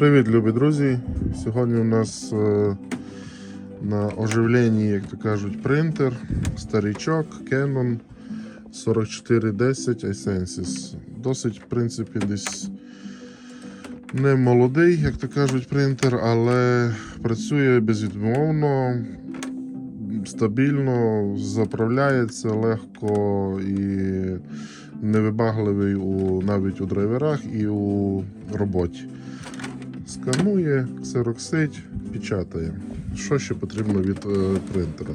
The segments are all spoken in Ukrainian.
Привіт, любі друзі! Сьогодні у нас е, на оживленні, як то кажуть, принтер, старичок Canon 4410 iSensis. Досить, в принципі, десь не молодий, як то кажуть, принтер, але працює безвідмовно, стабільно, заправляється легко і невибагливий у, навіть у драйверах і у роботі. Сканує, ксероксить, печатає. Що ще потрібно від е, принтера?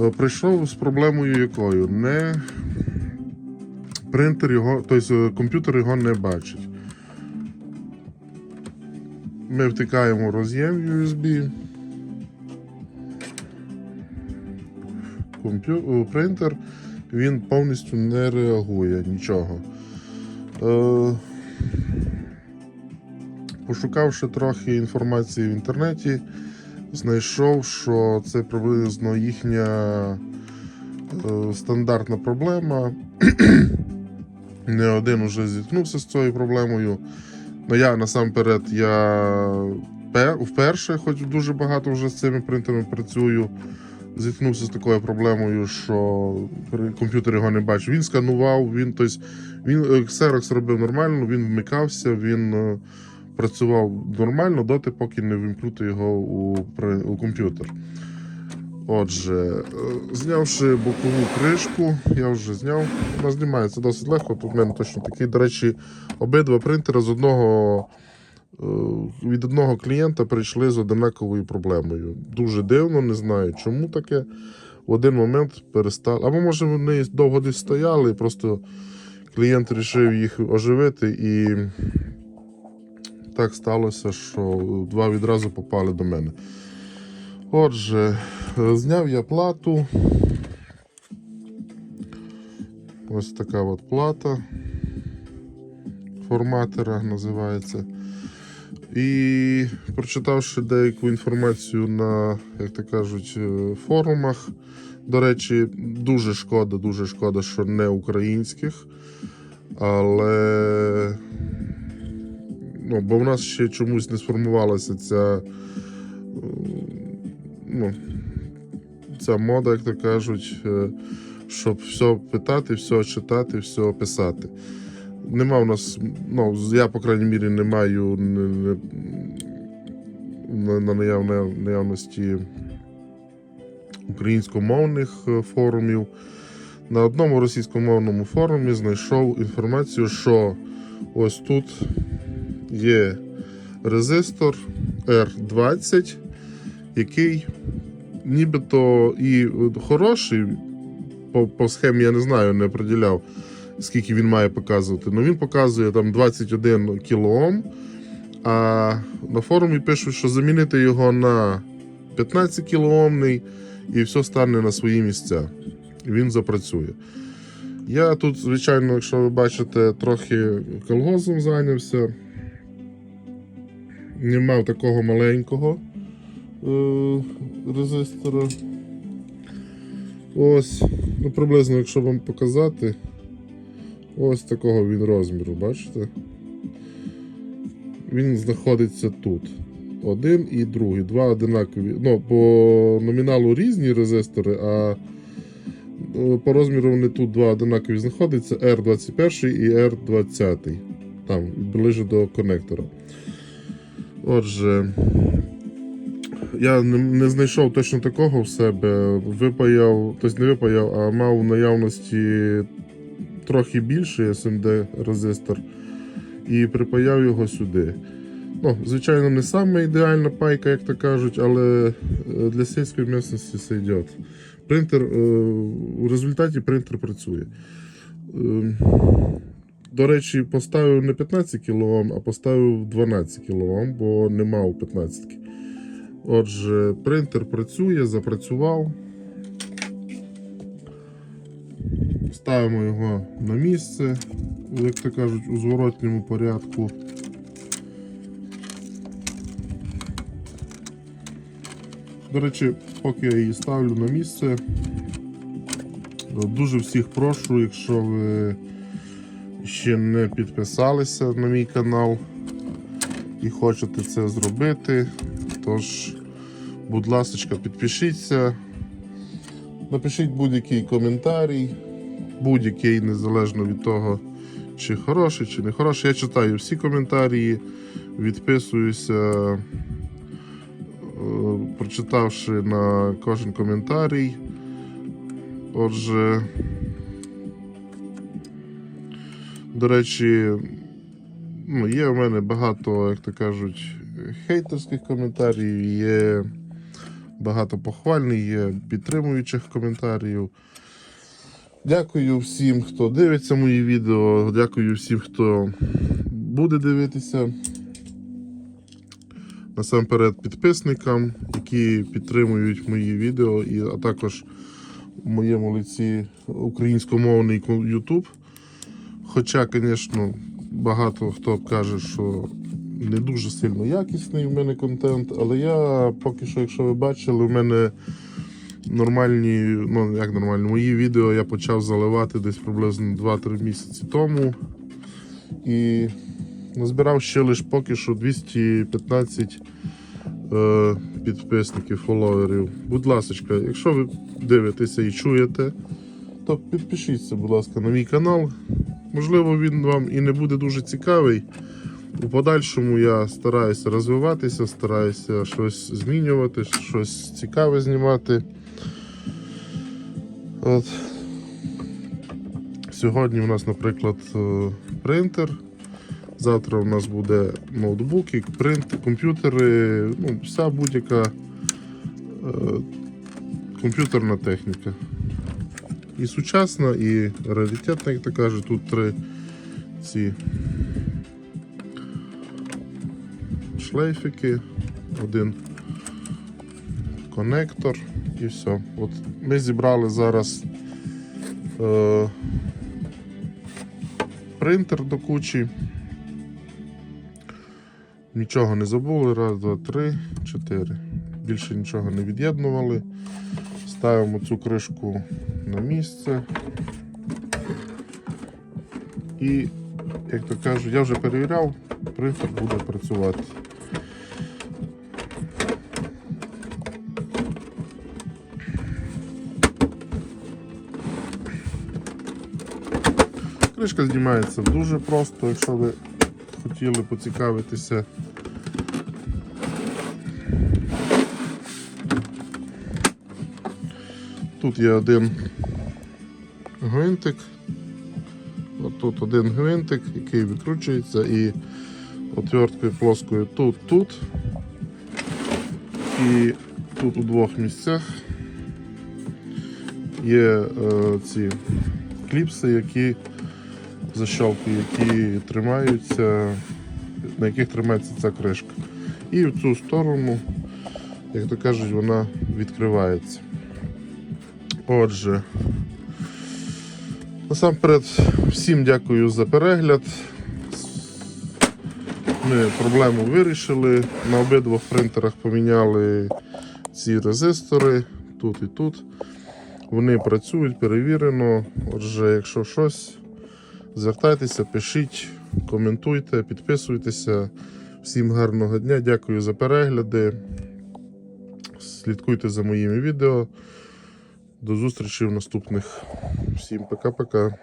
Е, прийшов з проблемою якою? Не принтер його, тобто е, комп'ютер його не бачить. Ми втикаємо роз'єм USB. Комп'ю... е, Принтер він повністю не реагує нічого. Е... Пошукавши трохи інформації в інтернеті, знайшов, що це приблизно їхня е, стандартна проблема. Не один уже зіткнувся з цією проблемою. Ну, я насамперед я вперше, хоч дуже багато вже з цими принтерами працюю, зіткнувся з такою проблемою, що комп'ютер його не бачив. Він сканував, він, тобто, він е, Xerox робив нормально, він вмикався, він. Працював нормально доти, поки не вимкнути його у, у комп'ютер. Отже, е, знявши бокову кришку, я вже зняв. Вона знімається досить легко. Тут в мене точно такий. До речі, обидва принтери з одного. е, Від одного клієнта прийшли з однаковою проблемою. Дуже дивно, не знаю, чому таке. В один момент перестали. Або може вони довго десь стояли, просто клієнт вирішив їх оживити і так сталося, що два відразу попали до мене. Отже, е, зняв я плату. Ось така от плата форматора називається. І прочитавши деяку інформацію на, як то кажуть, е, форумах. До речі, дуже шкода, дуже шкода, що не українських. Але ну, бо в нас ще чомусь не сформувалася ця, е, ну, ця мода, як то кажуть, е, щоб все питати, все читати, все писати. Нема в нас, ну, я, по крайній мірі, не маю на, наявності українськомовних е, форумів. На одному російськомовному форумі знайшов інформацію, що ось тут є резистор R20, який нібито і хороший, по, по схемі я не знаю, не приділяв, скільки він має показувати. але він показує там 21 кОм, а на форумі пишуть, що замінити його на 15 кОмний і все стане на свої місця. Він запрацює. Я тут, звичайно, якщо ви бачите, трохи колгозом зайнявся не мав такого маленького е, резистора. Ось, ну приблизно, якщо вам показати, ось такого він розміру, бачите? Він знаходиться тут. Один і другий, два одинакові. Ну, по номіналу різні резистори, а е, по розміру вони тут два одинакові знаходяться R21 і R20. Там, ближе до конектора. Отже, я не, знайшов точно такого в себе. Випаяв, тобто не випаяв, а мав у наявності трохи більший SMD резистор і припаяв його сюди. Ну, звичайно, не саме ідеальна пайка, як то кажуть, але е, для сільської місцевості це йде. Принтер, е, у результаті принтер працює. До речі, поставив не 15 кОм, а поставив 12 кОм, бо не мав 15. Отже, принтер працює, запрацював. Ставимо його на місце, як то кажуть, у зворотньому порядку. До речі, поки я її ставлю на місце, дуже всіх прошу, якщо ви ще не підписалися на мій канал, і хочете це зробити. Тож, будь ласка, підпишіться, напишіть будь-який коментарій, будь-який незалежно від того, чи хороший, чи не хороший. Я читаю всі коментарі, відписуюся, е, прочитавши на кожен коментарій. Отже, до речі, ну, є в мене багато, як то кажуть, хейтерських коментарів, є багато похвальних, є підтримуючих коментарів. Дякую всім, хто дивиться мої відео. Дякую всім, хто буде дивитися. Насамперед підписникам, які підтримують мої відео, і, а також в моєму лиці українськомовний YouTube. Хоча, звісно, багато хто каже, що не дуже сильно якісний в мене контент, але я поки що, якщо ви бачили, в мене нормальні, ну як нормальні, мої відео я почав заливати десь приблизно 2-3 місяці тому. І назбирав ще лише поки що 215 е, підписників, фоловерів. Будь ласка, якщо ви дивитеся і чуєте, то підпишіться, будь ласка, на мій канал. Можливо, він вам і не буде дуже цікавий. У подальшому я стараюся розвиватися, стараюся щось змінювати, щось цікаве знімати. От. Сьогодні у нас, наприклад, е, принтер. Завтра у нас буде ноутбуки, принт, комп'ютери, ну, вся будь-яка е, комп'ютерна техніка. І сучасна, і раритетна, як то кажуть, тут три ці шлейфики, один конектор і все. От ми зібрали зараз е, принтер до кучі. Нічого не забули. Раз, два, три, чотири. Більше нічого не від'єднували. Ставимо цю кришку на місце. І, як то кажуть, я вже перевіряв, принтер буде працювати. Кришка знімається дуже просто, якщо ви хотіли поцікавитися. Тут є один гвинтик. Тут один гвинтик, який викручується і отверткою плоскою тут, тут і тут у двох місцях є е, ці кліпси, які защолки, які тримаються, на яких тримається ця кришка. І в цю сторону, як то кажуть, вона відкривається. Отже, насамперед, всім дякую за перегляд. Ми проблему вирішили. На обидвох принтерах поміняли ці резистори тут і тут. Вони працюють перевірено. Отже, якщо щось, звертайтеся, пишіть, коментуйте, підписуйтеся. Всім гарного дня, дякую за перегляди. Слідкуйте за моїми відео. До зустрічі в наступних. Всім пока-пока.